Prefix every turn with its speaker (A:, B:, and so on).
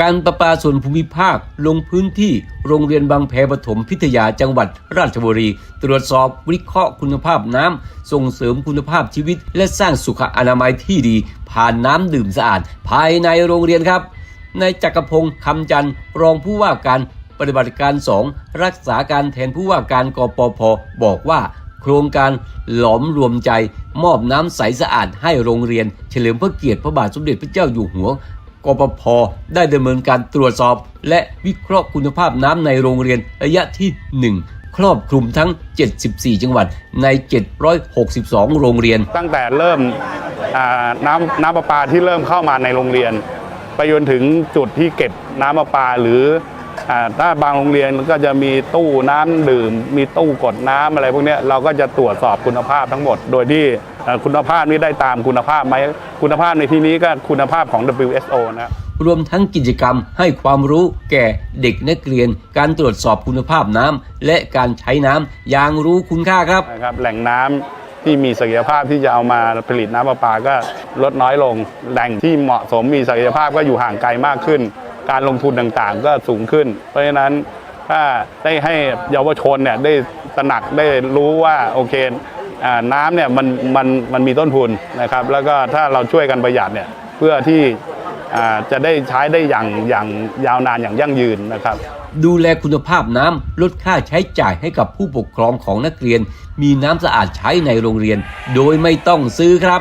A: การประปาส่วนภูมิภาคลงพื้นที่โรงเรียนบางแพปฐมพิทยาจังหวัดราชบุรี ตรวจสอบวิเคราะห์คุณภาพน้ำส่งเสริมคุณภาพชีวิต และสร้างสุขอนามัยที่ดี ผ่านน้ำดื่มสะอาด ภายในโรงเรียนครับนายจักรพงศ์คำจันทร์รองผู้ว่าการปฏิบัติการ 2 รักษาการแทนผู้ว่าการกปพบอกว่าโครงการหลอมรวมใจ มอบน้ำใสสะอาดให้โรงเรียน เฉลิมพระเกียรติพระบาทสมเด็จพระเจ้าอยู่หัว กปพได้ดำเนินการตรวจสอบ และวิเคราะห์คุณภาพน้ำในโรงเรียนระยะที่ 1ครอบคลุมทั้ง 74 จังหวัดใน 762 โรงเรียน
B: ตั้งแต่เริ่มน้ำน้ำประปาที่เริ่มเข้ามาในโรงเรียน ไปจนถึงจุดที่เก็บน้ำประปาหรือ ถ้าบางโรงเรียนก็จะมีตู้น้ำดื่ม มีตู้กดน้ำอะไรพวกเนี้ยเราก็จะตรวจสอบคุณภาพทั้งหมด โดยที่เอ่อคุณภาพนี้ได้ตามคุณภาพไหมคุณภาพในที่นี้ก็คุณภาพของ WSO นะ
A: รวมทั้งกิจกรรมให้ความรู้แก่เด็กนักเรียน การตรวจสอบคุณภาพน้ำและการใช้น้ำอย่างรู้คุณค่าครับ
B: นะครับ แหล่งน้ำที่มีศักยภาพที่จะเอามาผลิตน้ำประปาก็ลดน้อยลง แหล่งที่เหมาะสมมีศักยภาพก็อยู่ห่างไกลมากขึ้น การลงทุนต่างๆ ก็สูงขึ้น เพราะฉะนั้นถ้าได้ให้เยาวชนเนี่ยได้ตระหนักได้รู้ว่าโอเคน้ำเนี่ยมันมันมันมีต้นทุนนะครับ แล้วก็ถ้าเราช่วยกันประหยัดเนี่ยเพื่อที่จะได้ใช้ได้อย่างอย่างยาวนานอย่างยั่งยืนนะครับ
A: ดูแลคุณภาพน้ำลดค่าใช้จ่ายให้กับผู้ปกครองของนักเรียน มีน้ำสะอาดใช้ในโรงเรียน โดยไม่ต้องซื้อครับ